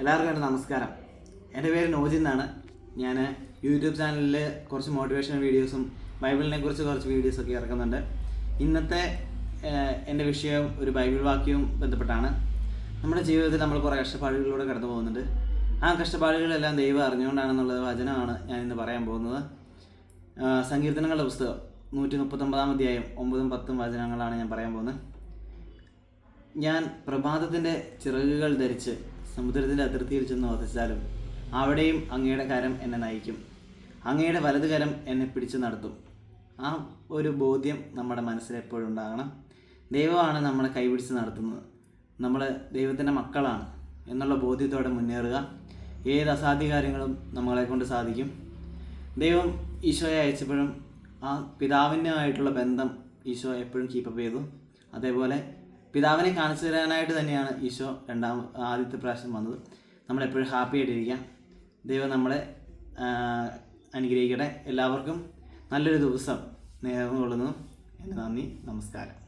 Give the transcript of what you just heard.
എല്ലാവർക്കും എന്റെ നമസ്കാരം. എന്റെ പേര് നോജിൻ എന്നാണ്. ഞാൻ യൂട്യൂബ് ചാനലിൽ കുറച്ച് മോട്ടിവേഷൻ വീഡിയോസും ബൈബിളിനെ കുറിച്ച് കുറച്ച് വീഡിയോസൊക്കെ ഇറക്കുന്നുണ്ട്. ഇന്നത്തെ എന്റെ വിഷയം ഒരു ബൈബിൾ വാക്യവും ബന്ധപ്പെട്ടാണ്. നമ്മുടെ ജീവിതത്തിൽ നമ്മൾ കുറേ കഷ്ടപ്പാടുകളിലൂടെ കടന്നു പോകുന്നുണ്ട്. ആ കഷ്ടപ്പാടുകളെല്ലാം ദൈവം അറിഞ്ഞുകൊണ്ടാണെന്നുള്ള വചനമാണ് ഞാൻ ഇന്ന് പറയാൻ പോകുന്നത്. സങ്കീർത്തനങ്ങളുടെ പുസ്തകം നൂറ്റി മുപ്പത്തൊമ്പതാം അധ്യായം ഒമ്പതും പത്തും വചനങ്ങളാണ് ഞാൻ പറയാൻ പോകുന്നത്. ഞാൻ പ്രഭാതത്തിന്റെ ചിറകുകൾ ധരിച്ച് സമുദ്രത്തിന്റെ അതിർത്തിയിൽ ചെന്ന് വസിച്ചാലും അവിടെയും അങ്ങയുടെ കരം എന്നെ നയിക്കും. അങ്ങയുടെ വലത് കരം എന്നെ പിടിച്ചു നടത്തും. ആ ഒരു ബോധ്യം നമ്മുടെ മനസ്സിൽ എപ്പോഴും ഉണ്ടാകണം. ദൈവമാണ് നമ്മളെ കൈപിടിച്ച് നടത്തുന്നത്. നമ്മൾ ദൈവത്തിന്റെ മക്കളാണ് എന്നുള്ള ബോധ്യത്തോടെ മുന്നേറുക. ഏത് അസാധ്യ കാര്യങ്ങളും നമ്മളെ കൊണ്ട് സാധിക്കും. ദൈവം ഈശോയെ അയച്ചപ്പോഴും ആ പിതാവിനുമായിട്ടുള്ള ബന്ധം ഈശോ എപ്പോഴും കീപ്പപ്പ് ചെയ്തു. അതേപോലെ പിതാവിനെ കാണിച്ചു തരാനായിട്ട് തന്നെയാണ് ഈശോ രണ്ടാം ആദ്യത്തെ പ്രാവശ്യം വന്നത്. നമ്മളെപ്പോഴും ഹാപ്പി ആയിട്ടിരിക്കാം. ദൈവം നമ്മളെ അനുഗ്രഹിക്കട്ടെ. എല്ലാവർക്കും നല്ലൊരു ദിവസം നേർന്നു കൊള്ളുന്നു എന്റെ നന്ദി നമസ്കാരം.